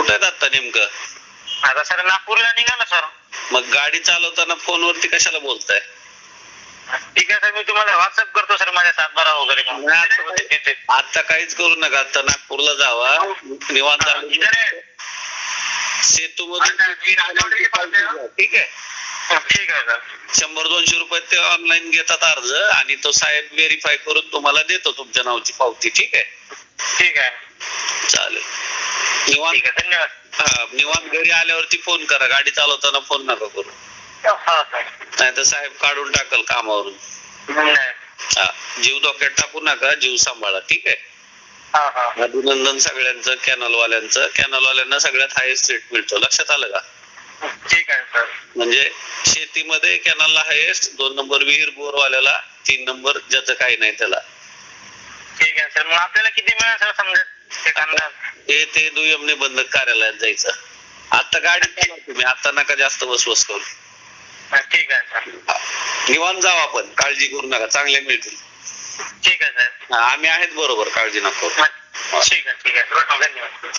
कुठे आहेत आता नेमकं? आता सर नागपूरला निघाला सर. मग गाडी चालवताना फोनवरती कशाला बोलताय? ठीक आहे सर. मी तुम्हाला व्हॉट्सअप करतो सर माझ्या सातबारा वगैरे नाही. तिथे. आता काहीच करू नका. आता नागपूरला जावा. निवांत हा, आहे. सेतूमधून ठीक आहे. ठीक आहे सर. शंभर दोनशे रुपये ते ऑनलाईन घेतात अर्ज आणि तो साहेब व्हेरीफाय करून तुम्हाला देतो तुमच्या नावची पावती. ठीक आहे? ठीक आहे. चालेल. निवांत आहे धन्यवाद. हा, निवांत घरी आल्यावरती फोन करा. गाडी चालवताना फोन नका करू. हा नाही तर साहेब काढून टाकल कामावरून. नाही. हा जीव धोक्यात टाकू नका जीव सांभाळा ठीक आहे? हा हा. अभिनंदन सगळ्यांचं कॅनल वाल्यांचं कॅनल वाल्यांना सगळ्यात हायेस्ट रेट मिळतो. लक्षात आलं का? ठीक आहे सर म्हणजे शेतीमध्ये कॅनलला हायेस्ट दोन नंबर विहीर बोर वाल्याला तीन नंबर ज्याचं काही नाही त्याला. ठीक आहे सर मग आपल्याला किती मिळेल सर समजा? ते कांदा ते ते दुय्यमने बंद कार्यालयात जायचं. आता गाडी चालवा तुम्ही. आता नका जास्त बसवस करू. ठीक आहे सर. निवांत जाऊ आपण काळजी करू नका. चांगले मिळतील. ठीक आहे सर. हा, आम्ही आहेत बरोबर. काळजी नको ठीक आहे ठीक आहे. धन्यवाद.